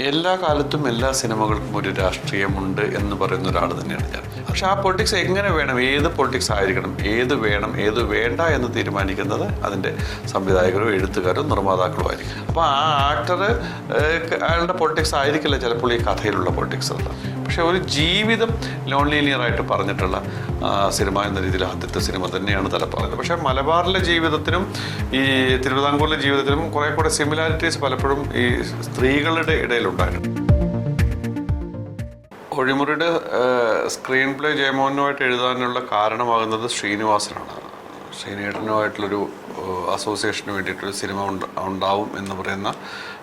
എല്ലാ കാലത്തും എല്ലാ സിനിമകൾക്കും ഒരു രാഷ്ട്രീയമുണ്ട് എന്ന് പറയുന്ന ഒരാൾ തന്നെയാണ് ഞാൻ. പക്ഷെ ആ പൊളിറ്റിക്സ് എങ്ങനെ വേണം? ഏത് പൊളിറ്റിക്സ് ആയിരിക്കണം? ഏത് വേണം? ഏത് വേണ്ട എന്ന് തീരുമാനിക്കുന്നത് അതിന്റെ സംവിധായകരോ എഴുത്തുകാരോ നിർമ്മാതാക്കളോ ആയിരിക്കും. അപ്പോൾ ആ ആക്ടർ അയാളുടെ പൊളിറ്റിക്സ് ആയിരിക്കില്ല ചിലപ്പോൾ ഈ കഥയിലുള്ള പൊളിറ്റിക്സ് പക്ഷെ ഒരു ജീവിതം ലീനിയർ ആയിട്ട് പറഞ്ഞിട്ടുള്ള സിനിമ എന്ന രീതിയിൽ ആദ്യത്തെ സിനിമ തന്നെയാണ് തല പറഞ്ഞത് പക്ഷേ മലബാറിലെ ജീവിതത്തിനും ഈ തിരുവിതാംകൂറിലെ ജീവിതത്തിനും കുറേ കൂടെ സിമിലാരിറ്റീസ് പലപ്പോഴും ഈ സ്ത്രീകളുടെ ഇടയിലുണ്ടായിട്ടുണ്ട് ഒഴിമുറിയുടെ സ്ക്രീൻ പ്ലേ ജയമോഹനുമായിട്ട് എഴുതാനുള്ള കാരണമാകുന്നത് ശ്രീനിവാസനാണ്. ശ്രീനേട്ടനുമായിട്ടുള്ളൊരു അസോസിയേഷന് വേണ്ടിയിട്ടൊരു സിനിമ ഉണ്ട- ഉണ്ടാവും എന്ന് പറയുന്ന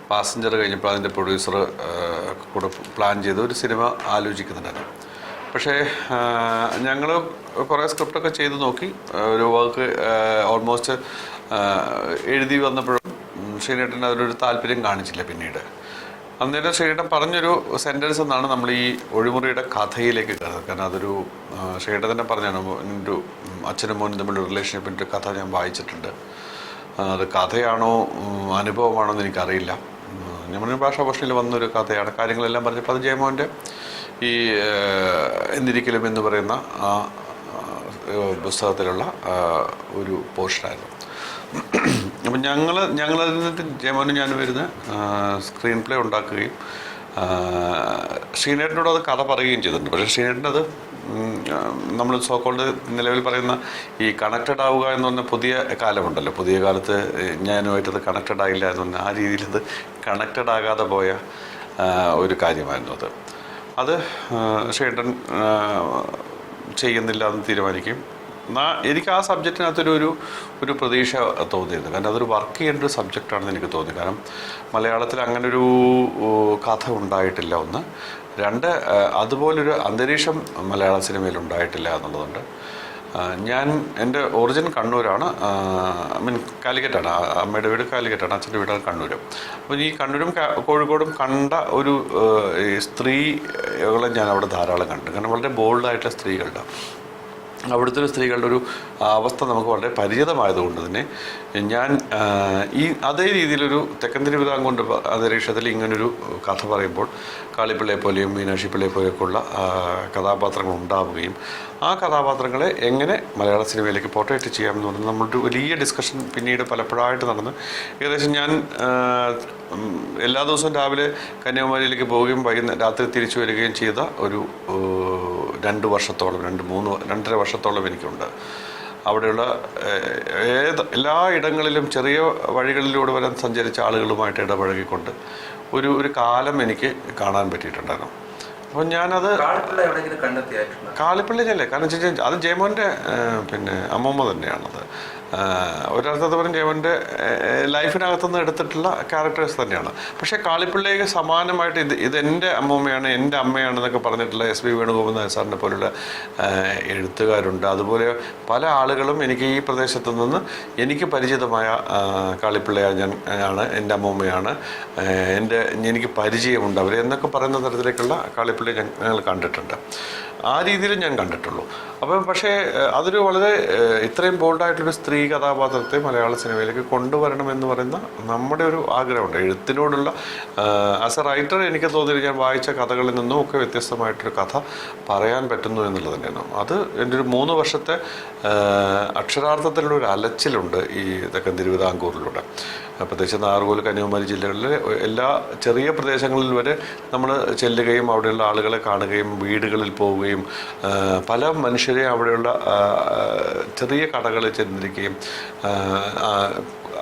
പാസഞ്ചർ കഴിഞ്ഞപ്പോൾ അതിന്റെ പ്രൊഡ്യൂസർ കൂടെ പ്ലാൻ ചെയ്ത് ഒരു സിനിമ ആലോചിക്കുന്നുണ്ടായിരുന്നു പക്ഷേ ഞങ്ങൾ കുറേ സ്ക്രിപ്റ്റൊക്കെ ചെയ്ത് നോക്കി. ഒരു വർക്ക് ഓൾമോസ്റ്റ് എഴുതി വന്നപ്പോഴും ശ്രീനേട്ടൻ അതിലൊരു താല്പര്യം കാണിച്ചില്ല പിന്നീട്. അന്നേരം ശ്രീനേട്ടൻ പറഞ്ഞൊരു സെന്റൻസ് എന്നാണ് നമ്മൾ ഈ ഒഴിമുറിയുടെ കഥയിലേക്ക് കയറുന്നത്. കാരണം അതൊരു ശ്രീനേട്ടൻ തന്നെ പറഞ്ഞാണ് എന്റെ അച്ഛനും മോനും തമ്മിലുള്ള റിലേഷൻഷിപ്പിന്റെ കഥ ഞാൻ വായിച്ചിട്ടുണ്ട്. അത് കഥയാണോ അനുഭവമാണോ എന്ന് എനിക്കറിയില്ല. ഉം, ഭാഷ ഭാഷയിൽ വന്നൊരു കഥയാണ്. കാര്യങ്ങളെല്ലാം പറഞ്ഞപ്പോൾ അത് ജയമോഹന്റെ ഈ എന്നിരിക്കലും എന്ന് പറയുന്ന ആ പുസ്തകത്തിലുള്ള ഒരു പോർഷനായിരുന്നു അപ്പം ഞങ്ങൾ ഞങ്ങളതിൽ നിന്ന് ജയമോനും ഞാൻ വരുന്ന സ്ക്രീൻ പ്ലേ ഉണ്ടാക്കുകയും ശ്രീനേട്ടനോട് അത് കഥ പറയുകയും ചെയ്തിട്ടുണ്ട്. പക്ഷേ ശ്രീനേട്ടൻ അത് നമ്മൾ സോക്കോൾഡ് നിലവിൽ പറയുന്ന ഈ കണക്റ്റഡ് ആവുക എന്ന് പറഞ്ഞ പുതിയ കാലമുണ്ടല്ലോ. പുതിയ കാലത്ത് ഞാനുമായിട്ടത് കണക്റ്റഡ് ആയില്ല എന്ന് പറഞ്ഞാൽ ആ രീതിയിൽ അത് കണക്റ്റഡ് ആകാതെ പോയ ഒരു കാര്യമായിരുന്നു അത്. അത് ഷേട്ടൻ ചെയ്യുന്നില്ല എന്ന് തീരുമാനിക്കും. എനിക്ക് ആ സബ്ജക്റ്റിനകത്തൊരു ഒരു ഒരു പ്രതീക്ഷ തോന്നിയിരുന്നു കാരണം അതൊരു വർക്ക് ചെയ്യേണ്ട ഒരു സബ്ജക്റ്റാണെന്ന് എനിക്ക് തോന്നി. കാരണം മലയാളത്തിൽ അങ്ങനെ ഒരു കഥ ഉണ്ടായിട്ടില്ല ഒന്ന്. രണ്ട് അതുപോലൊരു അന്തരീക്ഷം മലയാള സിനിമയിൽ ഉണ്ടായിട്ടില്ല എന്നുള്ളതുണ്ട്. ആ, ഞാൻ എന്റെ ഒറിജിൻ കണ്ണൂരാണ്. ഐ മീൻ കാലിക്കറ്റാണ്. അമ്മയുടെ വീട് കാലിക്കറ്റാണ്. അച്ഛന്റെ വീട് കണ്ണൂർ അപ്പോൾ ഈ കണ്ണൂരും കോഴിക്കോടും കണ്ട ഒരു സ്ത്രീകളെ ഞാൻ അവിടെ ധാരാളം കണ്ടു. കാരണം വളരെ ബോൾഡായിട്ടുള്ള സ്ത്രീകളുടെ അവിടുത്തെ സ്ത്രീകളുടെ ഒരു അവസ്ഥ നമുക്ക് വളരെ പരിചിതമായതുകൊണ്ട് തന്നെ ഞാൻ ഈ അതേ രീതിയിലൊരു തെക്കൻ തിരുവിതാംകൂറിന്റെ അന്തരീക്ഷത്തിൽ ഇങ്ങനൊരു കഥ പറയുമ്പോൾ കാളിപ്പിള്ളയെ പോലെയും മീനാക്ഷി പിള്ളയെ പോലെയൊക്കെയുള്ള കഥാപാത്രങ്ങൾ ഉണ്ടാവുകയും ആ കഥാപാത്രങ്ങളെ എങ്ങനെ മലയാള സിനിമയിലേക്ക് പോർട്രേറ്റ് ചെയ്യാമെന്ന് പറഞ്ഞാൽ നമ്മളൊരു വലിയ ഡിസ്കഷൻ പിന്നീട് പലപ്പോഴായിട്ട് നടന്ന് ഏകദേശം ഞാൻ എല്ലാ ദിവസവും രാവിലെ കന്യാകുമാരിയിലേക്ക് പോവുകയും വൈകുന്നേരം രാത്രി തിരിച്ചു വരികയും ചെയ്ത ഒരു രണ്ട് വർഷത്തോളം രണ്ട് മൂന്ന് രണ്ടര വർഷത്തോളം എനിക്കുണ്ട്. അവിടെയുള്ള ഏത് എല്ലാ ഇടങ്ങളിലും ചെറിയ വഴികളിലൂടെ വരാൻ സഞ്ചരിച്ച ആളുകളുമായിട്ട് ഇടപഴകിക്കൊണ്ട് ഒരു ഒരു കാലം എനിക്ക് കാണാൻ പറ്റിയിട്ടുണ്ടായിരുന്നു. അപ്പം ഞാനത് കാളിപ്പിള്ള അല്ലേ കാരണം വെച്ച് കഴിഞ്ഞാൽ അത് ജയമോന്റെ പിന്നെ അമ്മമ്മ തന്നെയാണത്. ഒരർത്ഥത്തിൽ പറഞ്ഞ അവന്റെ ലൈഫിനകത്തുനിന്ന് എടുത്തിട്ടുള്ള ക്യാരക്ടേഴ്സ് തന്നെയാണ്. പക്ഷേ കാളിപ്പിള്ളയ്ക്ക് സമാനമായിട്ട് ഇത് ഇതെന്റെ അമ്മൂമ്മയാണ് എന്റെ അമ്മയാണെന്നൊക്കെ പറഞ്ഞിട്ടുള്ള എസ് ബി വേണുഗോപൻ നായർ സാറിനെ പോലുള്ള എഴുത്തുകാരുണ്ട്. അതുപോലെ പല ആളുകളും എനിക്ക് ഈ പ്രദേശത്തു നിന്ന് എനിക്ക് പരിചിതമായ കാളിപ്പിള്ളയ ഞാൻ ആണ് എന്റെ അമ്മൂമ്മയാണ്. എന്റെ എനിക്ക് പരിചയമുണ്ട് അവരെ എന്നൊക്കെ പറയുന്ന തരത്തിലേക്കുള്ള കാളിപ്പിള്ളയെ ഞങ്ങൾ കണ്ടിട്ടുണ്ട്. ആ രീതിയിൽ ഞാൻ കണ്ടിട്ടുള്ളൂ. അപ്പം പക്ഷേ അതൊരു വളരെ ഇത്രയും ബോൾഡായിട്ടൊരു സ്ത്രീ കഥാപാത്രത്തെ മലയാള സിനിമയിലേക്ക് കൊണ്ടുവരണമെന്ന് പറയുന്ന നമ്മുടെ ഒരു ആഗ്രഹമുണ്ട്. എഴുത്തിനോടുള്ള ആസ് എ റൈറ്റർ എനിക്ക് തോന്നിയത് ഞാൻ വായിച്ച കഥകളിൽ നിന്നും ഒക്കെ വ്യത്യസ്തമായിട്ടൊരു കഥ പറയാൻ പറ്റുന്നു എന്നുള്ളത് തന്നെയാണ്. അത് എന്റെ ഒരു മൂന്ന് വർഷത്തെ അക്ഷരാർത്ഥത്തിലുള്ള ഒരു അലച്ചിലുണ്ട് ഈ തെക്കൻ തിരുവിതാംകൂറിലൂടെ. പ്രത്യേകിച്ച് നാർകോൽ കന്യാകുമാരി ജില്ലകളിലെ എല്ലാ ചെറിയ പ്രദേശങ്ങളിൽ വരെ നമ്മൾ ചെല്ലുകയും അവിടെയുള്ള ആളുകളെ കാണുകയും വീടുകളിൽ പോവുകയും പല മനുഷ്യരെ അവിടെയുള്ള ചെറിയ കടകളിൽ ചെന്നിരിക്കുകയും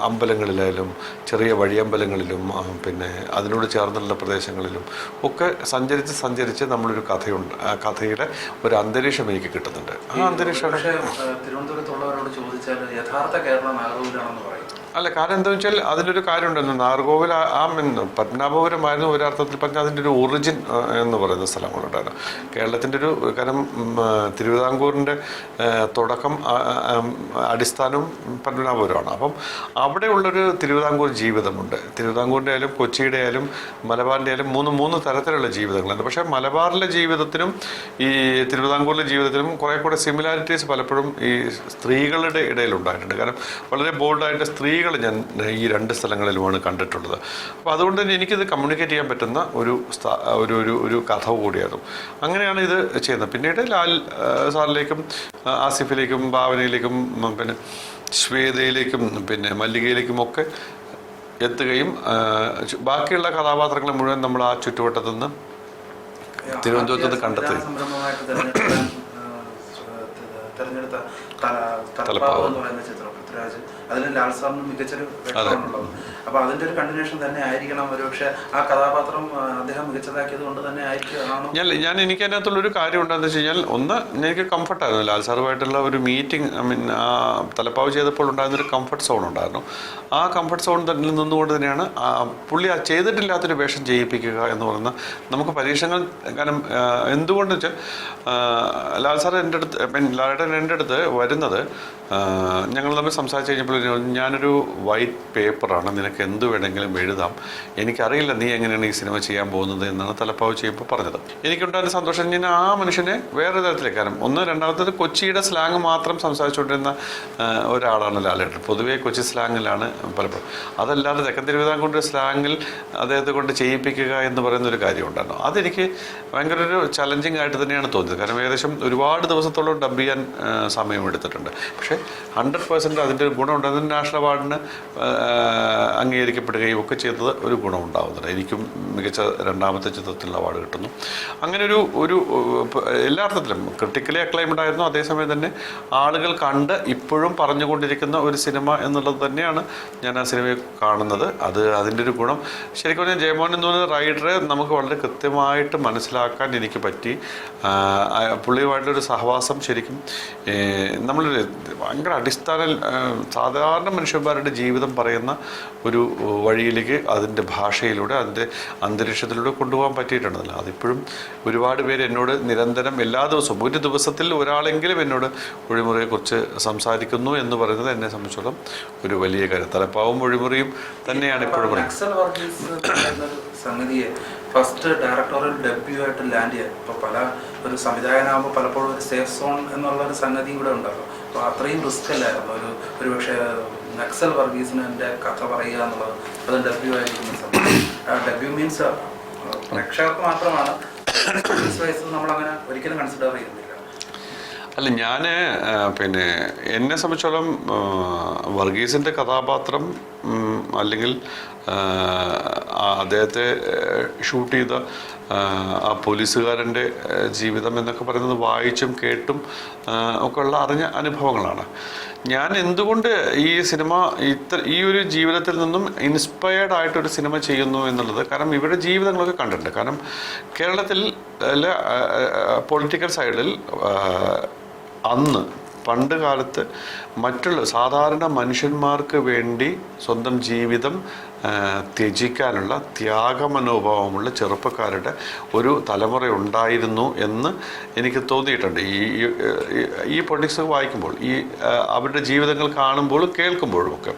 അമ്പലങ്ങളിലായാലും ചെറിയ വഴിയമ്പലങ്ങളിലും പിന്നെ അതിനോട് ചേർന്നുള്ള പ്രദേശങ്ങളിലും ഒക്കെ സഞ്ചരിച്ച് സഞ്ചരിച്ച് നമ്മളൊരു കഥയുണ്ട്. ആ കഥയുടെ ഒരു അന്തരീക്ഷം എനിക്ക് കിട്ടുന്നുണ്ട്. ആ അന്തരീക്ഷം തിരുവനന്തപുരത്തുള്ളവരോട് ചോദിച്ചാൽ യഥാർത്ഥ കേരളം പറയും. അല്ല കാരണം എന്താ വെച്ചാൽ അതിലൊരു കാര്യമുണ്ടെന്ന് നാർഗോവിൽ ആ- പത്മനാഭപുരമായിരുന്നു ഒരർത്ഥത്തിൽ പറഞ്ഞ അതിന്റെ ഒരു ഒറിജിൻ എന്ന് പറയുന്ന സ്ഥലങ്ങളുണ്ടായിരുന്നു കേരളത്തിന്റെ ഒരു കാരണം തിരുവിതാംകൂറിന്റെ തുടക്കം അടിസ്ഥാനവും പത്മനാഭപുരമാണ്. അപ്പം അവിടെയുള്ളൊരു തിരുവിതാംകൂർ ജീവിതമുണ്ട്. തിരുവിതാംകൂറിന്റെ ആയാലും കൊച്ചിയുടെ ആയാലും മലബാറിന്റെ ആയാലും മൂന്ന് മൂന്ന് തരത്തിലുള്ള ജീവിതങ്ങളുണ്ട്. പക്ഷേ മലബാറിലെ ജീവിതത്തിനും ഈ തിരുവിതാംകൂറിലെ ജീവിതത്തിനും കുറേ കൂടെ സിമിലാരിറ്റീസ് പലപ്പോഴും ഈ സ്ത്രീകളുടെ ഇടയിലുണ്ടായിട്ടുണ്ട്. കാരണം വളരെ ബോൾഡായിട്ട് സ്ത്രീകൾ വഴികൾ ഞാൻ ഈ രണ്ട് സ്ഥലങ്ങളിലുമാണ് കണ്ടിട്ടുള്ളത്. അപ്പോൾ അതുകൊണ്ട് തന്നെ എനിക്കിത് കമ്മ്യൂണിക്കേറ്റ് ചെയ്യാൻ പറ്റുന്ന ഒരു ഒരു ഒരു ഒരു കഥ കൂടിയായിരുന്നു. അങ്ങനെയാണ് ഇത് ചെയ്യുന്നത്. പിന്നീട് ലാൽ സാറിലേക്കും ആസിഫിലേക്കും ഭാവനയിലേക്കും പിന്നെ ശ്വേതയിലേക്കും പിന്നെ മല്ലികയിലേക്കും ഒക്കെ എത്തുകയും ബാക്കിയുള്ള കഥാപാത്രങ്ങളെ മുഴുവൻ നമ്മൾ ആ ചുറ്റുവട്ടത്തു നിന്ന് തിരുവനന്തപുരത്ത് നിന്ന് കണ്ടെത്തി. തലപ്പാവ്. പൃഥ്വിരാജ്. അതിൽ ലാൽ സാറിന് മികച്ചൊരു വ്യക്തമാണുള്ളത്. അപ്പൊ അതിന്റെ ഒരു കണ്ടിന്യൂഷൻ തന്നെ ആയിരിക്കണം. ഒരുപക്ഷെ ആ കഥാപാത്രം അദ്ദേഹം മികച്ചതാക്കിയത് കൊണ്ട് തന്നെ ആയിരിക്കും ഞാൻ ഞാൻ എനിക്ക് അതിനകത്തുള്ളൊരു കാര്യം ഉണ്ടെന്ന് വെച്ച് കഴിഞ്ഞാൽ ഒന്ന് എനിക്ക് കംഫർട്ടായിരുന്നു ലാൽ സാറുമായിട്ടുള്ള ഒരു മീറ്റിംഗ് ഐ മീൻ ആ തലപ്പാവ് ചെയ്തപ്പോൾ ഉണ്ടായിരുന്നൊരു കംഫർട്ട് സോൺ ഉണ്ടായിരുന്നു. ആ കംഫർട്ട് സോൺ തന്നെ നിന്നുകൊണ്ട് തന്നെയാണ് പുള്ളി ആ ചെയ്തിട്ടില്ലാത്തൊരു വേഷം ചെയ്യിപ്പിക്കുക എന്ന് പറയുന്ന നമുക്ക് പരീക്ഷകൾ കാരണം എന്തുകൊണ്ടെന്ന് വെച്ചാൽ ലാൽ സാർ എന്റെ അടുത്ത് ഐ മീൻ ലാലേട്ടൻ എന്റെ അടുത്ത് വരുന്നത് ഞങ്ങൾ തമ്മിൽ സംസാരിച്ച് കഴിഞ്ഞപ്പോൾ ഞാനൊരു വൈറ്റ് പേപ്പറാണ് നിനക്ക് എന്ത് വേണമെങ്കിലും എഴുതാം. എനിക്കറിയില്ല നീ എങ്ങനെയാണ് ഈ സിനിമ ചെയ്യാൻ പോകുന്നത് എന്നാണ് തലപ്പാവ് ചെയ്യുമ്പോൾ പറഞ്ഞത്. എനിക്കുണ്ടായിരുന്ന സന്തോഷം ഞാൻ ആ മനുഷ്യനെ വേറെ തരത്തിലേക്ക് കാരണം ഒന്ന് രണ്ടാമത്തത് കൊച്ചിയുടെ സ്ലാങ് മാത്രം സംസാരിച്ചുകൊണ്ടിരുന്ന ഒരാളാണ് ലാലേട്ടൻ. പൊതുവേ കൊച്ചി സ്ലാങ്ങിലാണ് പലപ്പോഴും. അതല്ലാതെ തെക്കൻ തിരുവിതാംകൂറിന്റെ സ്ലാങ്ങിൽ അദ്ദേഹത്തെ കൊണ്ട് ചെയ്യിപ്പിക്കുക എന്ന് പറയുന്ന ഒരു കാര്യം ഉണ്ടായിരുന്നു. അതെനിക്ക് ഭയങ്കര ഒരു ചലഞ്ചിങ് ആയിട്ട് തന്നെയാണ് തോന്നിയത്. കാരണം ഏകദേശം ഒരുപാട് ദിവസത്തോളം ഡബ് ചെയ്യാൻ സമയം എടുത്തിട്ടുണ്ട് പക്ഷേ ഹൺഡ്രഡ് പേഴ്സന്റ് അതിന്റെ ഒരു ഗുണമുണ്ട്. അതിന് നാഷണൽ അവാർഡിന് അംഗീകരിക്കപ്പെടുകയും ഒക്കെ ചെയ്തത് ഒരു ഗുണമുണ്ടാവുന്നുണ്ട് എനിക്കും മികച്ച രണ്ടാമത്തെ ചിത്രത്തിലുള്ള അവാർഡ് കിട്ടുന്നു. അങ്ങനെ ഒരു ഒരു എല്ലാ അർത്ഥത്തിലും ക്രിട്ടിക്കലി അക്ലൈംഡ് ആയിരുന്നു. അതേസമയം തന്നെ ആളുകൾ കണ്ട് ഇപ്പോഴും പറഞ്ഞുകൊണ്ടിരിക്കുന്ന ഒരു സിനിമ എന്നുള്ളത് തന്നെയാണ് ഞാൻ ആ സിനിമയെ കാണുന്നത്. അത് അതിന്റെ ഒരു ഗുണം. ശരിക്കും പറഞ്ഞാൽ ജയമോഹൻ എന്ന് പറയുന്ന റൈഡറെ നമുക്ക് വളരെ കൃത്യമായിട്ട് മനസ്സിലാക്കാൻ എനിക്ക് പറ്റി. ആ, സഹവാസം ശരിക്കും നമ്മളൊരു ഭയങ്കര അടിസ്ഥാന സാധാരണ മനുഷ്യന്മാരുടെ ജീവിതം പറയുന്ന ഒരു വഴിയിലേക്ക് അതിന്റെ ഭാഷയിലൂടെ അതിന്റെ അന്തരീക്ഷത്തിലൂടെ കൊണ്ടുപോകാൻ പറ്റിയിട്ടുണ്ടല്ലോ അതിപ്പോഴും ഒരുപാട് പേര് എന്നോട് നിരന്തരം എല്ലാ ദിവസവും ഒരു ദിവസത്തിൽ ഒരാളെങ്കിലും എന്നോട് ഒഴിമുറിയെക്കുറിച്ച് സംസാരിക്കുന്നു എന്ന് പറയുന്നത് എന്നെ സംബന്ധിച്ചോളം ഒരു വലിയ കാര്യം. തലപ്പാവും ഒഴിമുറിയും തന്നെയാണ് ഇപ്പോഴും സംഗതിയെ ഫസ്റ്റ് ഡയറക്ടോറിയൽ ഡെബ്യൂ ആയിട്ട് ലാൻഡ് ചെയ്യാൻ ഇപ്പോൾ പല ഒരു സംവിധായകനാകുമ്പോൾ പലപ്പോഴും ഒരു സേഫ് സോൺ എന്നുള്ള ഒരു സംഗതി ഇവിടെ ഉണ്ടല്ലോ അപ്പൊ അത്രയും റിസ്ക് അല്ലായിരുന്നു ഒരു ഒരു പക്ഷേ നക്സൽ വർഗീസിന് എന്റെ കഥ പറയുക എന്നുള്ളത് അത് ഡെബ്യൂ ആയിരിക്കുന്ന സമയം ഡെബ്യൂ മീൻസ് പ്രേക്ഷകർക്ക് മാത്രമാണ്. നമ്മൾ നമ്മളങ്ങനെ ഒരിക്കലും കൺസിഡർ ചെയ്യുന്നില്ല. അല്ല ഞാൻ പിന്നെ എന്നെ സംബന്ധിച്ചോളം വർഗീസിന്റെ കഥാപാത്രം അല്ലെങ്കിൽ അദ്ദേഹത്തെ ഷൂട്ട് ചെയ്ത ആ പോലീസുകാരന്റെ ജീവിതം എന്നൊക്കെ പറയുന്നത് വായിച്ചും കേട്ടും ഒക്കെ ഉള്ള അറിഞ്ഞ അനുഭവങ്ങളാണ്. ഞാൻ എന്തുകൊണ്ട് ഈ സിനിമ ഇത്ര ഈ ഒരു ജീവിതത്തിൽ നിന്നും ഇൻസ്പയർഡ് ആയിട്ടൊരു സിനിമ ചെയ്യുന്നു എന്നുള്ളത് കാരണം ഇവരുടെ ജീവിതങ്ങളൊക്കെ കണ്ടിട്ടുണ്ട്. കാരണം കേരളത്തിൽ പൊളിറ്റിക്കൽ സൈഡിൽ അന്ന് പണ്ട് കാലത്ത് മറ്റുള്ള സാധാരണ മനുഷ്യന്മാർക്ക് വേണ്ടി സ്വന്തം ജീവിതം ത്യജിക്കാനുള്ള ത്യാഗമനോഭാവമുള്ള ചെറുപ്പക്കാരുടെ ഒരു തലമുറ ഉണ്ടായിരുന്നു എന്ന് എനിക്ക് തോന്നിയിട്ടുണ്ട്. ഈ ഈ- പൊളിറ്റിക്സ് വായിക്കുമ്പോൾ ഈ അവരുടെ ജീവിതങ്ങൾ കാണുമ്പോഴും കേൾക്കുമ്പോഴും ഒക്കെ.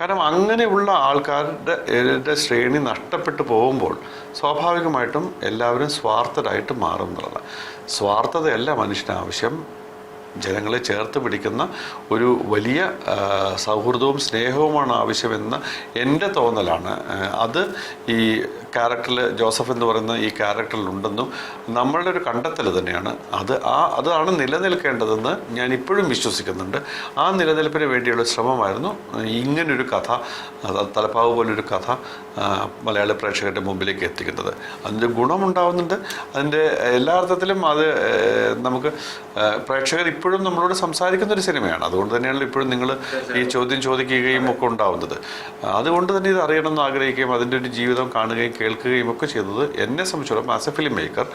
കാരണം അങ്ങനെയുള്ള ആൾക്കാരുടെ രുടെ ശ്രേണി നഷ്ടപ്പെട്ടു പോകുമ്പോൾ സ്വാഭാവികമായിട്ടും എല്ലാവരും സ്വാർത്ഥരായിട്ട് മാറും എന്നുള്ളതാണ്. സ്വാർത്ഥതയല്ല മനുഷ്യന് ആവശ്യം ജനങ്ങളെ ചേർത്ത് പിടിക്കുന്ന ഒരു വലിയ സൗഹൃദവും സ്നേഹവുമാണ് ആവശ്യമെന്ന് എന്റെ തോന്നലാണ്. അത് ഈ ക്യാരക്ടറിൽ ജോസഫ് എന്ന് പറയുന്ന ഈ ക്യാരക്ടറിൽ ഉണ്ടെന്നും നമ്മളുടെ ഒരു കണ്ടെത്തൽ തന്നെയാണ്. അത് ആ അതാണ് നിലനിൽക്കേണ്ടതെന്ന് ഞാൻ ഇപ്പോഴും വിശ്വസിക്കുന്നുണ്ട്. ആ നിലനിൽപ്പിന് വേണ്ടിയുള്ള ശ്രമമായിരുന്നു ഇങ്ങനൊരു കഥ തലപ്പാവ് പോലൊരു കഥ മലയാള പ്രേക്ഷകരുടെ മുമ്പിലേക്ക് എത്തിക്കുന്നത്. അതിന്റെ ഗുണമുണ്ടാവുന്നുണ്ട്. അതിന്റെ എല്ലാ അർത്ഥത്തിലും അത് നമുക്ക് പ്രേക്ഷകർ ഇപ്പോഴും നമ്മളോട് സംസാരിക്കുന്ന ഒരു സിനിമയാണ്. അതുകൊണ്ട് തന്നെയാണല്ലോ ഇപ്പോഴും നിങ്ങൾ ഈ ചോദ്യം ചോദിക്കുകയും ഒക്കെ ഉണ്ടാവുന്നത്. അതുകൊണ്ട് തന്നെ ഇത് അറിയണമെന്ന് ആഗ്രഹിക്കുകയും അതിന്റെ ഒരു ജീവിതം കാണുകയും കേൾക്കുകയും ഒക്കെ ചെയ്തത് എന്നെ സംബന്ധിച്ചോളം ആസ് എ ഫിലിം മേക്കർ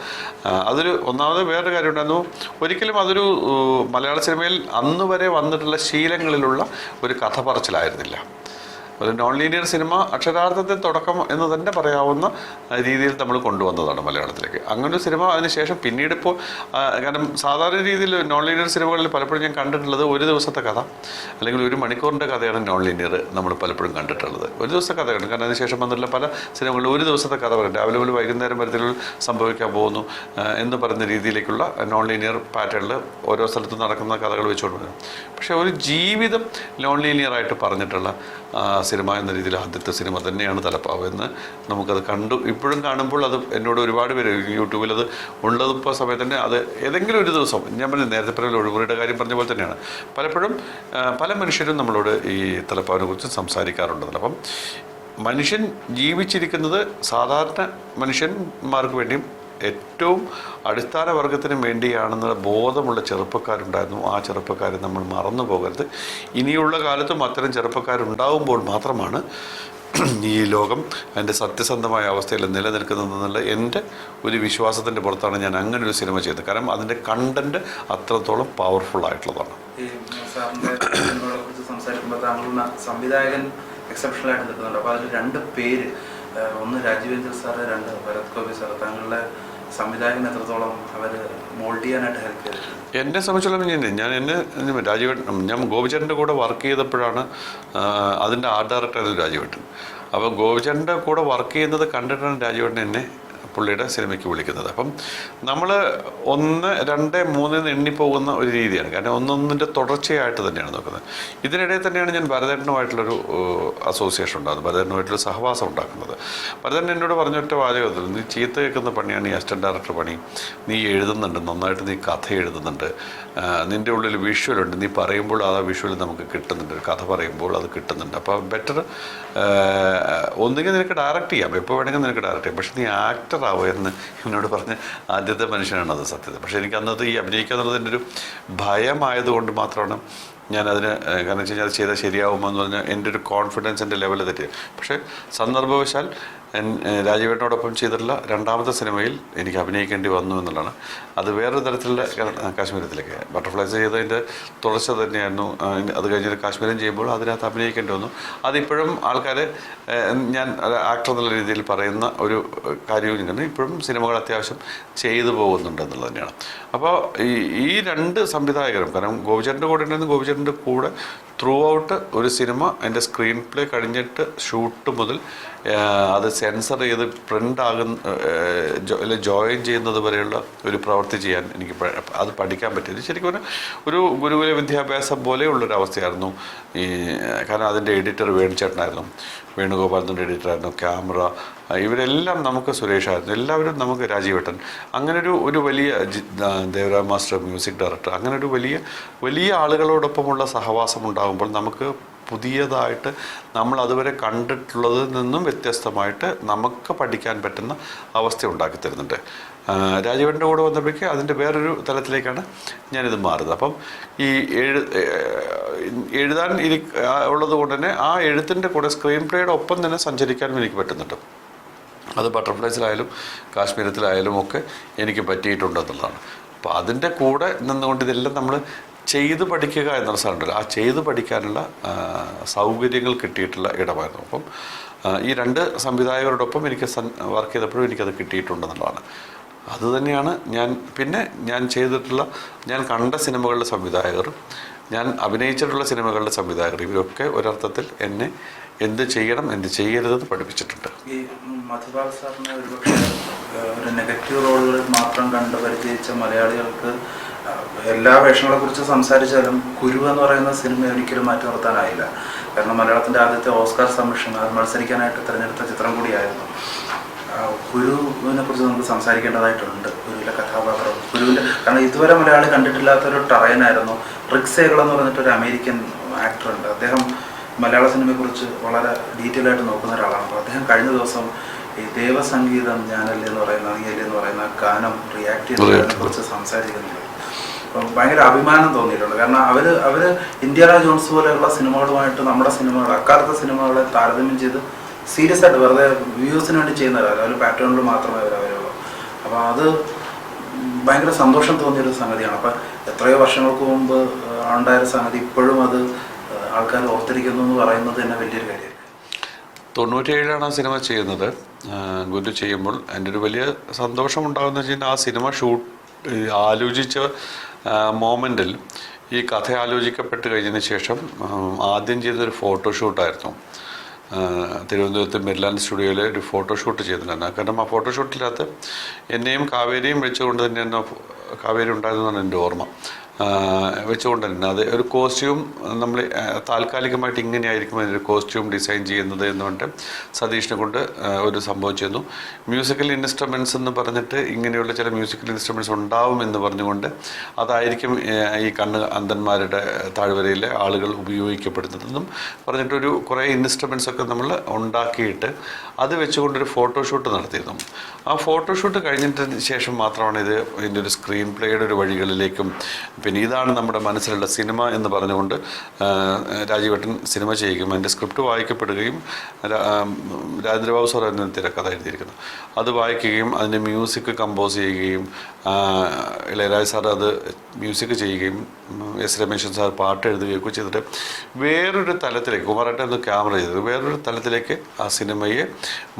അതൊരു ഒന്നാമത് വേറൊരു കാര്യം ഉണ്ടായിരുന്നു. ഒരിക്കലും അതൊരു മലയാള സിനിമയിൽ അന്ന് വരെ വന്നിട്ടുള്ള ശീലങ്ങളിലുള്ള ഒരു കഥ പറച്ചിലായിരുന്നില്ല. ഒരു നോൺ ലീനിയർ സിനിമ അക്ഷരാർത്ഥത്തിൽ തുടക്കം എന്ന് തന്നെ പറയാവുന്ന രീതിയിൽ നമ്മൾ കൊണ്ടുവന്നതാണ് മലയാളത്തിലേക്ക്. അങ്ങനെ ഒരു സിനിമ അതിനുശേഷം പിന്നീട് ഇപ്പോൾ കാരണം സാധാരണ രീതിയിൽ നോൺ ലീനിയർ സിനിമകളിൽ പലപ്പോഴും ഞാൻ കണ്ടിട്ടുള്ളത് ഒരു ദിവസത്തെ കഥ അല്ലെങ്കിൽ ഒരു മണിക്കൂറിന്റെ കഥയാണ് നോൺ ലീനിയർ നമ്മൾ പലപ്പോഴും കണ്ടിട്ടുള്ളത്. ഒരു ദിവസത്തെ കഥയാണ്. കാരണം അതിനുശേഷം വന്നിട്ടുള്ള പല സിനിമകളിൽ ഒരു ദിവസത്തെ കഥ പറയും രാവിലെ മുതൽ വൈകുന്നേരം വരത്തിൽ സംഭവിക്കാൻ പോകുന്നു എന്ന് പറയുന്ന രീതിയിലേക്കുള്ള നോൺ ലീനിയർ പാറ്റേണിൽ ഓരോ സ്ഥലത്തും നടക്കുന്ന കഥകൾ വെച്ചുകൊണ്ട് പക്ഷേ ഒരു ജീവിതം നോൺ ലീനിയറായിട്ട് പറഞ്ഞിട്ടുള്ള സിനിമ എന്ന രീതിയിൽ ആദ്യത്തെ സിനിമ തന്നെയാണ് തലപ്പാവ് എന്ന് നമുക്കത് കണ്ടു. ഇപ്പോഴും കാണുമ്പോൾ അത് എന്നോട് ഒരുപാട് പേര് യൂട്യൂബിൽ അത് ഉള്ളതിപ്പോൾ സമയത്ത് തന്നെ അത് ഏതെങ്കിലും ഒരു ദിവസം ഞാൻ പറഞ്ഞു നേരത്തെ പറഞ്ഞ ഒഴിവുകളുടെ കാര്യം പറഞ്ഞ പോലെ തന്നെയാണ്. പലപ്പോഴും പല മനുഷ്യരും നമ്മളോട് ഈ തലപ്പാവിനെ കുറിച്ച് സംസാരിക്കാറുണ്ട് അപ്പം മനുഷ്യൻ ജീവിച്ചിരിക്കുന്നത് സാധാരണ മനുഷ്യന്മാർക്ക് വേണ്ടിയും ഏറ്റവും അടിസ്ഥാന വർഗത്തിന് വേണ്ടിയാണെന്നുള്ള ബോധമുള്ള ചെറുപ്പക്കാരുണ്ടായിരുന്നു. ആ ചെറുപ്പക്കാരെ നമ്മൾ മറന്നു പോകരുത്. ഇനിയുള്ള കാലത്തും അത്തരം ചെറുപ്പക്കാരുണ്ടാവുമ്പോൾ മാത്രമാണ് ഈ ലോകം അതിന്റെ സത്യസന്ധമായ അവസ്ഥയിൽ നിലനിൽക്കുന്നതെന്നുള്ള എന്റെ ഒരു വിശ്വാസത്തിന്റെ പുറത്താണ് ഞാൻ അങ്ങനെ ഒരു സിനിമ ചെയ്തത്. കാരണം അതിന്റെ കണ്ടന്റ് അത്രത്തോളം പവർഫുൾ ആയിട്ടുള്ളതാണ്. സംവിധായകൻ എക്സെപ്ഷണൽ ആയിട്ട് നിൽക്കുന്നുണ്ട്. അപ്പോൾ അതിൽ രണ്ട് പേര് ഒന്ന് രാജീവേന്ദ്ര സാറ് രണ്ട് ഭരത് ഗോപി സാറ്. താങ്കളുടെ സംവിധായകൻ എത്രത്തോളം അവർ മോൾഡ് ചെയ്യാനായിട്ട് ഹെൽപ്പ് ചെയ്തിട്ടുണ്ട്? എന്നെ സംബന്ധിച്ചോളം ഞാൻ എന്നെ രാജീവൻ ഞാൻ ഗോപിചേട്ടന്റെ കൂടെ വർക്ക് ചെയ്തപ്പോഴാണ് അതിന്റെ ആർട്ട് ഡയറക്ടറായിരുന്നു രാജീവേട്ടൻ അപ്പോൾ ഗോപിചേട്ടന്റെ കൂടെ വർക്ക് ചെയ്യുന്നത് കണ്ടിട്ടാണ് രാജീവേട്ടൻ എന്നെ പുള്ളിയുടെ സിനിമയ്ക്ക് വിളിക്കുന്നത്. അപ്പം നമ്മൾ ഒന്ന് രണ്ട് എന്ന് എണ്ണിപ്പോകുന്ന ഒരു രീതിയാണ്. കാരണം ഒന്നൊന്നിന്റെ തുടർച്ചയായിട്ട് തന്നെയാണ് നോക്കുന്നത്. ഇതിനിടയിൽ തന്നെയാണ് ഞാൻ ഭരതേട്ടനുമായിട്ടുള്ളൊരു അസോസിയേഷൻ ഉണ്ടാകുന്നത്. ഭരതേട്ടനുമായിട്ടൊരു സഹവാസം ഉണ്ടാക്കുന്നത്. ഭരതൻ എന്നോട് പറഞ്ഞൊറ്റ വാചകത്തിൽ നീ ചീത്ത കേൾക്കുന്ന പണിയാണ് ഈ അസിസ്റ്റന്റ് ഡയറക്ടർ പണി. നീ എഴുതുന്നുണ്ട് നന്നായിട്ട് നീ കഥ എഴുതുന്നുണ്ട്. നിന്റെ ഉള്ളിൽ വിഷ്വലുണ്ട് നീ പറയുമ്പോൾ ആ വിഷ്വൽ നമുക്ക് കിട്ടുന്നുണ്ട്. ഒരു കഥ പറയുമ്പോൾ അത് കിട്ടുന്നുണ്ട്. അപ്പോൾ ബെറ്റർ ഒന്നുകിൽ നിനക്ക് ഡയറക്റ്റ് ചെയ്യാം. എപ്പോൾ വേണമെങ്കിൽ നിനക്ക് ഡയറക്റ്റ് ചെയ്യാം. പക്ഷേ നീ ആക്ടർ ആവുക എന്ന് എന്നോട് പറഞ്ഞ ആദ്യത്തെ മനുഷ്യനാണ് അത് സത്യത. പക്ഷേ എനിക്ക് അന്നത്തെ ഈ അഭിനയിക്കുക ഒരു ഭയമായതുകൊണ്ട് മാത്രമാണ് ഞാൻ അതിന് കാരണം വെച്ച് കഴിഞ്ഞാൽ അത് ചെയ്താൽ ശരിയാവുമോ എന്ന് പറഞ്ഞാൽ എന്റെ ഒരു കോൺഫിഡൻസിന്റെ ലെവൽ തെറ്റി. പക്ഷേ സന്ദർഭവശാൽ രാജീവേട്ടനോടൊപ്പം ചെയ്തിട്ടുള്ള രണ്ടാമത്തെ സിനിമയിൽ എനിക്ക് അഭിനയിക്കേണ്ടി വന്നു എന്നുള്ളതാണ്. അത് വേറൊരു തരത്തിലുള്ള കാശ്മീരത്തിലേക്ക്. ബട്ടർഫ്ലൈസ് ചെയ്തതിന്റെ തുടർച്ച തന്നെയായിരുന്നു. അത് കഴിഞ്ഞിട്ട് കാശ്മീരം ചെയ്യുമ്പോൾ അതിനകത്ത് അഭിനയിക്കേണ്ടി വന്നു. അതിപ്പോഴും ആൾക്കാർ ഞാൻ ആക്ടർ എന്നുള്ള രീതിയിൽ പറയുന്ന ഒരു കാര്യവും ഇങ്ങനെ ഇപ്പോഴും സിനിമകൾ അത്യാവശ്യം ചെയ്തു പോകുന്നുണ്ട് എന്നുള്ളത് തന്നെയാണ്. അപ്പോൾ ഈ ഈ രണ്ട് സംവിധായകരും കാരണം ഗോപിചന്ദ്രന്റെ കൂടെ ഉണ്ടായിരുന്നു ഗോപിചന്ദ്രന്റെ കൂടെ ത്രൂ ഔട്ട് ഒരു സിനിമ അതിന്റെ സ്ക്രീൻ പ്ലേ കഴിഞ്ഞിട്ട് ഷൂട്ട് മുതൽ അത് സെൻസർ ചെയ്ത് പ്രിന്റ് ആകുന്ന ജോയിൻ ചെയ്യുന്നത് വരെയുള്ള ഒരു പ്രവൃത്തി ചെയ്യാൻ എനിക്ക് അത് പഠിക്കാൻ പറ്റിയത്. ശരിക്കും ഒരു ഒരു ഗുരുകുല വിദ്യാഭ്യാസം പോലെയുള്ളൊരു അവസ്ഥയായിരുന്നു ഈ കാരണം അതിന്റെ എഡിറ്റർ വേണുചേട്ടനായിരുന്നു വേണുഗോപാലത്തിന്റെ എഡിറ്ററായിരുന്നു ക്യാമറ ഇവരെല്ലാം നമുക്ക് സുരേഷായിരുന്നു എല്ലാവരും നമുക്ക് രാജീവേട്ടൻ. അങ്ങനൊരു ഒരു വലിയ ദേവരാജ് ദേവരാം മാസ്റ്റർ മ്യൂസിക് ഡയറക്ടർ അങ്ങനെ ഒരു വലിയ വലിയ ആളുകളോടൊപ്പമുള്ള സഹവാസം ഉണ്ടാകുമ്പോൾ നമുക്ക് പുതിയതായിട്ട് നമ്മൾ അതുവരെ കണ്ടിട്ടുള്ളതിൽ നിന്നും വ്യത്യസ്തമായിട്ട് നമുക്ക് പഠിക്കാൻ പറ്റുന്ന അവസ്ഥ ഉണ്ടാക്കി തരുന്നുണ്ട്. രാജീവന്റെ കൂടെ വന്നപ്പോഴേക്ക് അതിന്റെ വേറൊരു തലത്തിലേക്കാണ് ഞാനിത് മാറുന്നത്. അപ്പം ഈ എഴു എഴുതാൻ ഇരി ഉള്ളത് കൊണ്ട് തന്നെ ആ എഴുത്തിന്റെ കൂടെ സ്ക്രീൻ പ്ലേയുടെ ഒപ്പം തന്നെ സഞ്ചരിക്കാനും എനിക്ക് പറ്റുന്നുണ്ട്. അത് ബട്ടർഫ്ലൈസിലായാലും കാശ്മീരത്തിലായാലും ഒക്കെ എനിക്ക് പറ്റിയിട്ടുണ്ടെന്നുള്ളതാണ്. അപ്പോൾ അതിന്റെ കൂടെ നിന്നുകൊണ്ട് ഇതെല്ലാം നമ്മൾ ചെയ്ത് പഠിക്കുക എന്നുള്ള സാധനമുണ്ടല്ലോ. ആ ചെയ്ത് പഠിക്കാനുള്ള സൗകര്യങ്ങൾ കിട്ടിയിട്ടുള്ള ഇടമായിരുന്നു. അപ്പം ഈ രണ്ട് സംവിധായകരോടൊപ്പം എനിക്ക് വർക്ക് ചെയ്തപ്പോഴും എനിക്കത് കിട്ടിയിട്ടുണ്ടെന്നുള്ളതാണ്. അത് തന്നെയാണ് ഞാൻ പിന്നെ ഞാൻ ചെയ്തിട്ടുള്ള ഞാൻ കണ്ട സിനിമകളുടെ സംവിധായകർ ഞാൻ അഭിനയിച്ചിട്ടുള്ള സിനിമകളുടെ സംവിധായകർ ഇവരൊക്കെ ഒരർത്ഥത്തിൽ എന്നെ എന്ത് ചെയ്യണം എന്ത് ചെയ്യരുതെന്ന് പഠിപ്പിച്ചിട്ടുണ്ട്. ഈ ഒരു നെഗറ്റീവ് റോളുകൾ മാത്രം കണ്ട് പരിചയിച്ച മലയാളികൾക്ക് എല്ലാ വേഷങ്ങളെ കുറിച്ച് സംസാരിച്ചാലും കുരു എന്ന് പറയുന്ന സിനിമ ഒരിക്കലും മാറ്റി നിർത്താനായില്ല. കാരണം മലയാളത്തിന്റെ ആദ്യത്തെ ഓസ്കാർ സമ്മിഷൻ അത് മത്സരിക്കാനായിട്ട് തിരഞ്ഞെടുത്ത ചിത്രം കൂടിയായിരുന്നു. ഗുരുവിനെ കുറിച്ച് നമുക്ക് സംസാരിക്കേണ്ടതായിട്ടുണ്ട്. ഗുരുവിലെ കഥാപാത്രം. ഗുരുവിന്റെ കാരണം ഇതുവരെ മലയാളി കണ്ടിട്ടില്ലാത്തൊരു ടറയനായിരുന്നു റിക് സേഗൾ എന്ന് പറഞ്ഞിട്ടൊരു അമേരിക്കൻ ആക്ടർ ഉണ്ട് അദ്ദേഹം മലയാള സിനിമയെക്കുറിച്ച് വളരെ ഡീറ്റെയിൽ ആയിട്ട് നോക്കുന്ന ഒരാളാണ്. അപ്പോൾ അദ്ദേഹം കഴിഞ്ഞ ദിവസം ഈ ദേവസംഗീതം ഞാനല്ലേ എന്ന് പറയുന്ന നീയല്ലേ എന്ന് പറയുന്ന ഗാനം റിയാക്ട് ചെയ്തതിനെ കുറിച്ച് സംസാരിക്കുന്നുണ്ട്. അപ്പം ഭയങ്കര അഭിമാനം തോന്നിയിട്ടുണ്ട്. കാരണം അവർ അവർ ഇന്ത്യാന ജോൺസ് പോലെയുള്ള സിനിമകളുമായിട്ട് നമ്മുടെ സിനിമകൾ അക്കാലത്തെ സിനിമകളെ താരതമ്യം ചെയ്ത് സീരിയസ് ആയിട്ട് വെറുതെ വ്യൂസിന് വേണ്ടി ചെയ്യുന്നവരല്ല അതിൽ പാറ്റേണിൽ മാത്രമേ അവർ അവരുള്ളൂ അപ്പോൾ അത് ഭയങ്കര സന്തോഷം തോന്നിയൊരു സംഗതിയാണ്. അപ്പം എത്രയോ വർഷങ്ങൾക്ക് മുമ്പ് ഉണ്ടായ ഒരു സംഗതി ഇപ്പോഴും അത് ആൾക്കാർ ഓർത്തിരിക്കുന്നു എന്ന് പറയുന്നത് തന്നെ വലിയൊരു കാര്യമാണ് തൊണ്ണൂറ്റിയേഴിലാണ് ആ സിനിമ ചെയ്യുന്നത്. ഗുരു ചെയ്യുമ്പോൾ എന്റെ ഒരു വലിയ സന്തോഷം ഉണ്ടാകുന്ന വെച്ച് കഴിഞ്ഞാൽ ആ സിനിമ ഷൂട്ട് ആലോചിച്ച മോമെന്റിൽ ഈ കഥ ആലോചിക്കപ്പെട്ട് കഴിഞ്ഞതിന് ശേഷം ആദ്യം ചെയ്തൊരു ഫോട്ടോഷൂട്ടായിരുന്നു തിരുവനന്തപുരത്ത് മെരിലാൻഡ് സ്റ്റുഡിയോയിൽ ഒരു ഫോട്ടോഷൂട്ട് ചെയ്തിട്ടുണ്ടായിരുന്നു. കാരണം ആ ഫോട്ടോഷൂട്ടിനകത്ത് എന്നെയും കാവേരിയും വെച്ചുകൊണ്ട് തന്നെയാണ് കാവേരി ഉണ്ടായിരുന്നതാണ് എന്റെ ഓർമ്മ. ആ, വെച്ചുകൊണ്ട് തന്നെ അത് ഒരു കോസ്റ്റ്യൂം നമ്മൾ താൽക്കാലികമായിട്ട് ഇങ്ങനെയായിരിക്കും അതിന്റെ കോസ്റ്റ്യൂം ഡിസൈൻ ചെയ്യുന്നത് എന്ന് പറഞ്ഞിട്ട് സതീഷിനെ കൊണ്ട് ഒരു സംഭവം ചെയ്യുന്നു. മ്യൂസിക്കൽ ഇൻസ്ട്രുമെൻസ് എന്ന് പറഞ്ഞിട്ട് ഇങ്ങനെയുള്ള ചില മ്യൂസിക്കൽ ഇൻസ്ട്രുമെൻസ് ഉണ്ടാവും എന്ന് പറഞ്ഞുകൊണ്ട് അതായിരിക്കും ഈ കണ്ണ് അന്ധന്മാരുടെ താഴ്വരയിലെ ആളുകൾ ഉപയോഗിക്കപ്പെടുന്നതെന്നും പറഞ്ഞിട്ടൊരു കുറേ ഇൻസ്ട്രുമെൻസ് ഒക്കെ നമ്മൾ ഉണ്ടാക്കിയിട്ട് അത് വെച്ചുകൊണ്ടൊരു ഫോട്ടോഷൂട്ട് നടത്തിയിരുന്നു. ആ ഫോട്ടോഷൂട്ട് കഴിഞ്ഞിട്ട് ശേഷം മാത്രമാണ് ഇത് ഇതിന്റെ ഒരു സ്ക്രീൻ പ്ലേയുടെ ഒരു വഴികളിലേക്കും പിന്നെ ഇതാണ് നമ്മുടെ മനസ്സിലുള്ള സിനിമ എന്ന് പറഞ്ഞുകൊണ്ട് രാജീവേട്ടൻ സിനിമ ചെയ്യുകയും അതിന്റെ സ്ക്രിപ്റ്റ് വായിക്കപ്പെടുകയും രാജേന്ദ്രബാബു സാർ അതിന് തിരക്കഥ എഴുതിയിരിക്കുന്നു. അത് വായിക്കുകയും അതിന്റെ മ്യൂസിക് കമ്പോസ് ചെയ്യുകയും ഇളയരാജ് സാർ അത് മ്യൂസിക് ചെയ്യുകയും എസ് രമേശൻ സാർ പാട്ട് എഴുതുകയൊക്കെ ചെയ്തിട്ട് വേറൊരു തലത്തിലേക്ക് കുമാരേട്ടൻ ഒന്ന് ക്യാമറ ചെയ്തത് വേറൊരു തലത്തിലേക്ക് ആ സിനിമയെ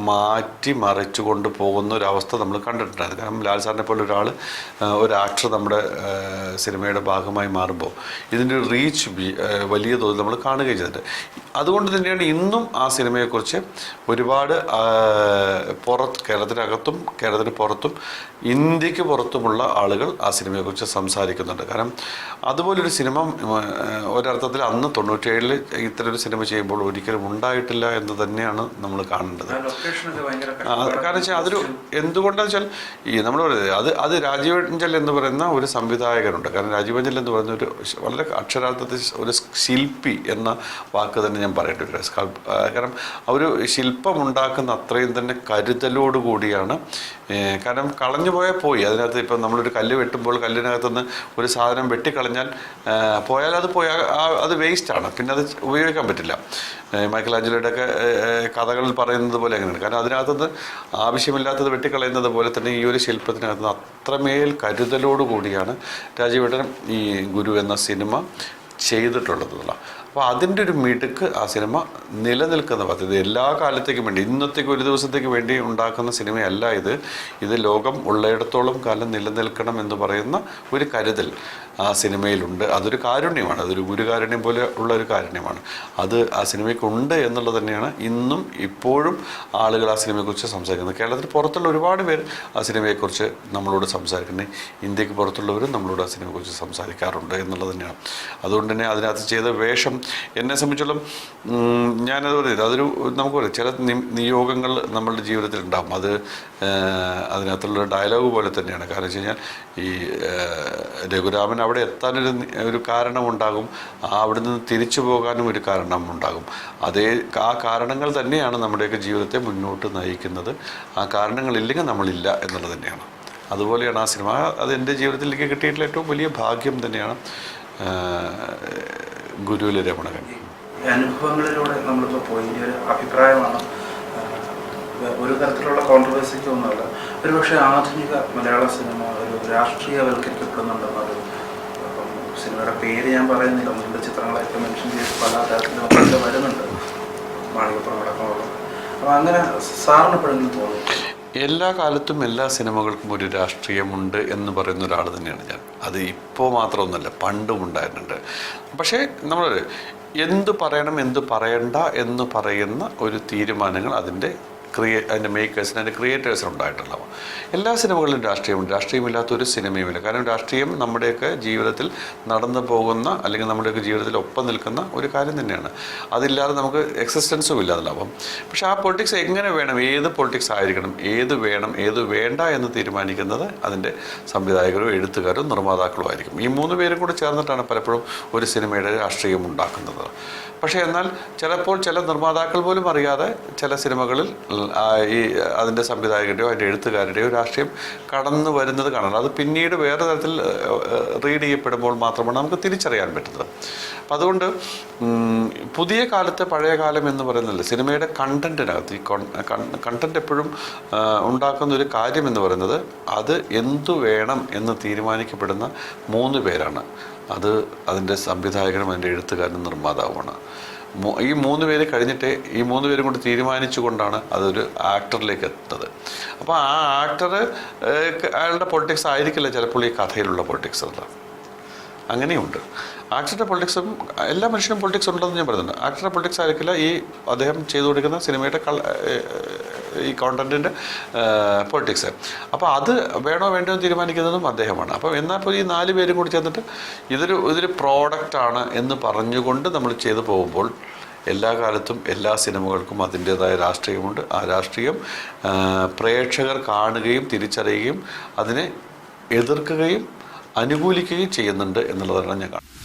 മാറ്റി മറിച്ചു കൊണ്ട് പോകുന്ന ഒരു അവസ്ഥ നമ്മൾ കണ്ടിട്ടുണ്ടായിരുന്നു കാരണം ലാൽ സാറിനെ പോലെ ഒരാൾ ഒരു ആക്ടർ നമ്മുടെ ആ, സിനിമയുടെ ഭാഗമായി മാറുമ്പോൾ ഇതിന്റെ റീച്ച് വലിയ തോതിൽ നമ്മൾ കാണുകയും ചെയ്തിട്ടുണ്ട്. അതുകൊണ്ട് തന്നെയാണ് ഇന്നും ആ സിനിമയെക്കുറിച്ച് ഒരുപാട് പുറത്ത് കേരളത്തിനകത്തും കേരളത്തിന് പുറത്തും ഇന്ത്യയ്ക്ക് പുറത്തുമുള്ള ആളുകൾ ആ സിനിമയെക്കുറിച്ച് സംസാരിക്കുന്നുണ്ട്. കാരണം അതുപോലൊരു സിനിമ ഒരർത്ഥത്തിൽ അന്ന് തൊണ്ണൂറ്റേഴിൽ ഇത്തരം ഒരു സിനിമ ചെയ്യുമ്പോൾ ഒരിക്കലും ഉണ്ടായിട്ടില്ല എന്ന് തന്നെയാണ് നമ്മൾ കാണേണ്ടത്. കാരണം വെച്ചാൽ അതൊരു എന്തുകൊണ്ടാന്ന് വെച്ചാൽ ഈ നമ്മൾ പറയുന്നത് അത് അത് രാജീവ് എന്ന് പറയുന്ന ഒരു സംവിധായകനുണ്ട്. കാരണം രാജീവഞ്ചൽ എന്ന് പറയുന്ന ഒരു വളരെ അക്ഷരാർത്ഥത്തിൽ ഒരു ശില്പി എന്ന വാക്ക് തന്നെ ഞാൻ പറയട്ടെ വരും. കാരണം ആ ഒരു ശില്പം ഉണ്ടാക്കുന്ന അത്രയും തന്നെ കരുതലോട് കൂടിയാണ്. കാരണം കളഞ്ഞു പോയാൽ പോയി. അതിനകത്ത് ഇപ്പം നമ്മളൊരു കല്ല് വെട്ടുമ്പോൾ കല്ലിനകത്തുനിന്ന് ഒരു സാധനം വെട്ടിക്കളഞ്ഞാൽ പോയാൽ അത് പോയാൽ അത് വേസ്റ്റാണ് പിന്നെ അത് ഉപയോഗിക്കാൻ പറ്റില്ല. ആഞ്ചലോയുടെ ഒക്കെ കഥകളിൽ പറയുന്നത് പോലെ അങ്ങനെയാണ് കാരണം അതിനകത്തുനിന്ന് ആവശ്യമില്ലാത്തത് വെട്ടിക്കളയുന്നത് പോലെ തന്നെ ഈ ഒരു ശില്പത്തിനകത്ത് നിന്ന് അത്രമേൽ കരുതലോടുകൂടിയാണ് രാജീവേട്ടൻ ഈ ഗുരു എന്ന സിനിമ ചെയ്തിട്ടുള്ളത്. അപ്പോൾ അതിന്റെ ഒരു മിടുക്ക് ആ സിനിമ നിലനിൽക്കുന്ന പദ്ധതി എല്ലാ കാലത്തേക്കും വേണ്ടി ഇന്നത്തേക്ക് ഒരു ദിവസത്തേക്ക് വേണ്ടി ഉണ്ടാക്കുന്ന സിനിമയല്ല ഇത്. ഇത് ലോകം ഉള്ളയിടത്തോളം കാലം നിലനിൽക്കണം എന്ന് പറയുന്ന ഒരു കരുതൽ ആ സിനിമയിലുണ്ട്. അതൊരു കാരുണ്യമാണ്. അതൊരു ഗുരുകാരുണ്യം പോലെ ഉള്ള ഒരു കാരുണ്യമാണ്. അത് ആ സിനിമയ്ക്കുണ്ട് എന്നുള്ളത് തന്നെയാണ് ഇന്നും ഇപ്പോഴും ആളുകൾ ആ സിനിമയെക്കുറിച്ച് സംസാരിക്കുന്നത്. കേരളത്തിൽ പുറത്തുള്ള ഒരുപാട് പേർ ആ സിനിമയെക്കുറിച്ച് നമ്മളോട് സംസാരിക്കുന്നത് ഇന്ത്യയ്ക്ക് പുറത്തുള്ളവരും നമ്മളോട് ആ സിനിമയെക്കുറിച്ച് സംസാരിക്കാറുണ്ട് എന്നുള്ളത് തന്നെയാണ്. അതുകൊണ്ട് തന്നെ അതിനകത്ത് ചെയ്ത വേഷം എന്നെ സംബന്ധിച്ചോളം ഞാനത് പറയുന്നത് അതൊരു നമുക്ക് പറയാം ചില നിയോഗങ്ങൾ നമ്മളുടെ ജീവിതത്തിൽ ഉണ്ടാകും അത് അതിനകത്തുള്ള ഡയലോഗ് പോലെ തന്നെയാണ്. കാരണം വെച്ച് കഴിഞ്ഞാൽ ഈ രഘുരാമൻ അവിടെ എത്താനൊരു ഒരു കാരണമുണ്ടാകും അവിടെ നിന്ന് തിരിച്ചു പോകാനും ഒരു കാരണം ഉണ്ടാകും. അതേ ആ കാരണങ്ങൾ തന്നെയാണ് നമ്മുടെയൊക്കെ ജീവിതത്തെ മുന്നോട്ട് നയിക്കുന്നത്. ആ കാരണങ്ങളില്ലെങ്കിൽ നമ്മളില്ല എന്നുള്ളത് തന്നെയാണ്. അതുപോലെയാണ് ആ സിനിമ അത് എന്റെ ജീവിതത്തിലേക്ക് കിട്ടിയിട്ടുള്ള ഏറ്റവും വലിയ ഭാഗ്യം തന്നെയാണ്. ഗുരുവിലെ രമണകൻ. അനുഭവങ്ങളിലൂടെ നമ്മളിപ്പോൾ പോയി. ഒരു അഭിപ്രായമാണ്. ഒരു തരത്തിലുള്ള കോൺട്രവേഴ്സിക്ക് ഒന്നുമല്ല. ഒരുപക്ഷെ ആധുനിക മലയാള സിനിമ ഒരു രാഷ്ട്രീയവൽക്കരിക്കപ്പെടുന്നുണ്ടെന്നൊരു സിനിമയുടെ പേര് ഞാൻ പറയുന്നില്ല. ഒന്ന് രണ്ട് ചിത്രങ്ങളൊക്കെ മെൻഷൻ ചെയ്ത് പല തരത്തിലും വരുന്നുണ്ട്. മാളികപ്പുറം അടക്കമുള്ള അപ്പം അങ്ങനെ സാറിന് എപ്പോഴെങ്കിലും തോന്നി എല്ലാ കാലത്തും എല്ലാ സിനിമകൾക്കും ഒരു രാഷ്ട്രീയമുണ്ട് എന്ന് പറയുന്ന ഒരാൾ തന്നെയാണ് ഞാൻ. അത് ഇപ്പോൾ മാത്രമൊന്നുമല്ല പണ്ടും ഉണ്ടായിട്ടുണ്ട്. പക്ഷേ നമ്മൾ എന്ത് പറയണം എന്ത് പറയണ്ട എന്ന് പറയുന്ന ഒരു തീരുമാനങ്ങൾ അതിന്റെ ക്രിയേ അതിന്റെ മേക്കേഴ്സിന് അതിന്റെ ക്രിയേറ്റേഴ്സിന് ഉണ്ടായിട്ടുള്ളവ എല്ലാ സിനിമകളിലും രാഷ്ട്രീയമുണ്ട്. രാഷ്ട്രീയമില്ലാത്ത ഒരു സിനിമയുമില്ല. കാരണം രാഷ്ട്രീയം നമ്മുടെയൊക്കെ ജീവിതത്തിൽ നടന്നു പോകുന്ന അല്ലെങ്കിൽ നമ്മുടെയൊക്കെ ജീവിതത്തിൽ ഒപ്പം നിൽക്കുന്ന ഒരു കാര്യം തന്നെയാണ്. അതില്ലാതെ നമുക്ക് എക്സിസ്റ്റൻസും ഇല്ലാതാവും പക്ഷേ ആ പൊളിറ്റിക്സ് എങ്ങനെ വേണം? ഏത് പൊളിറ്റിക്സ് ആയിരിക്കണം? ഏത് വേണം? ഏത് വേണ്ട എന്ന് തീരുമാനിക്കുന്നത് അതിന്റെ സംവിധായകരും എഴുത്തുകാരും നിർമ്മാതാക്കളും ആയിരിക്കും. ഈ മൂന്ന് പേരും കൂടെ ചേർന്നിട്ടാണ് പലപ്പോഴും ഒരു സിനിമയുടെ രാഷ്ട്രീയം ഉണ്ടാക്കുന്നത്. പക്ഷേ എന്നാൽ ചിലപ്പോൾ ചില നിർമ്മാതാക്കൾ പോലും അറിയാതെ ചില സിനിമകളിൽ ഈ അതിന്റെ സംവിധായകരുടെയോ അതിന്റെ എഴുത്തുകാരുടെയോ രാഷ്ട്രീയം കടന്നു വരുന്നത് കാണാം അത് പിന്നീട് വേറെ തരത്തിൽ റീഡ് ചെയ്യപ്പെടുമ്പോൾ മാത്രമാണ് നമുക്ക് തിരിച്ചറിയാൻ പറ്റുന്നത്. അപ്പം അതുകൊണ്ട് പുതിയ കാലത്തെ പഴയ കാലം എന്ന് പറയുന്നില്ല സിനിമയുടെ കണ്ടന്റിനകത്ത് ഈ കണ്ടന്റ് എപ്പോഴും ഉണ്ടാക്കുന്ന ഒരു കാര്യം എന്ന് പറയുന്നത് അത് എന്തു വേണം എന്ന് തീരുമാനിക്കപ്പെടുന്ന മൂന്ന് പേരാണ്. അത് അതിന്റെ സംവിധായകനും അതിന്റെ എഴുത്തുകാരനും നിർമ്മാതാവുമാണ്. ഈ മൂന്ന് പേര് കഴിഞ്ഞിട്ട് ഈ മൂന്ന് പേരും കൊണ്ട് തീരുമാനിച്ചുകൊണ്ടാണ് അതൊരു ആക്ടറിലേക്ക് എത്തുന്നത്. അപ്പോൾ ആ ആക്ടർ അയാളുടെ പൊളിറ്റിക്സ് ആയിരിക്കില്ല ചിലപ്പോൾ ഈ കഥയിലുള്ള പൊളിറ്റിക്സ് അല്ല. അങ്ങനെയുണ്ട്. ആക്ടറുടെ പൊളിറ്റിക്സും എല്ലാ മനുഷ്യനും പൊളിറ്റിക്സ് ഉണ്ടെന്ന് ഞാൻ പറയുന്നുണ്ട് ആക്ടറുടെ പൊളിറ്റിക്സ് ആയിരിക്കില്ല ഈ അദ്ദേഹം ചെയ്തു കൊടുക്കുന്ന സിനിമയുടെ ഈ കോണ്ടന്റിന്റെ പൊളിറ്റിക്സ് അപ്പോൾ അത് വേണോ വേണ്ടോ എന്ന് തീരുമാനിക്കുന്നതും അദ്ദേഹമാണ്. അപ്പോൾ എന്നാൽ പോലും ഈ നാല് പേരും കൂടി ചേർന്നിട്ട് ഇതൊരു ഇതൊരു പ്രോഡക്റ്റാണ് എന്ന് പറഞ്ഞുകൊണ്ട് നമ്മൾ ചെയ്തു പോകുമ്പോൾ എല്ലാ കാലത്തും എല്ലാ സിനിമകൾക്കും അതിന്റേതായ രാഷ്ട്രീയമുണ്ട്. ആ രാഷ്ട്രീയം പ്രേക്ഷകർ കാണുകയും തിരിച്ചറിയുകയും അതിനെ എതിർക്കുകയും അനുകൂലിക്കുകയും ചെയ്യുന്നുണ്ട് എന്നുള്ളതാണ് ഞാൻ കാണുന്നത്.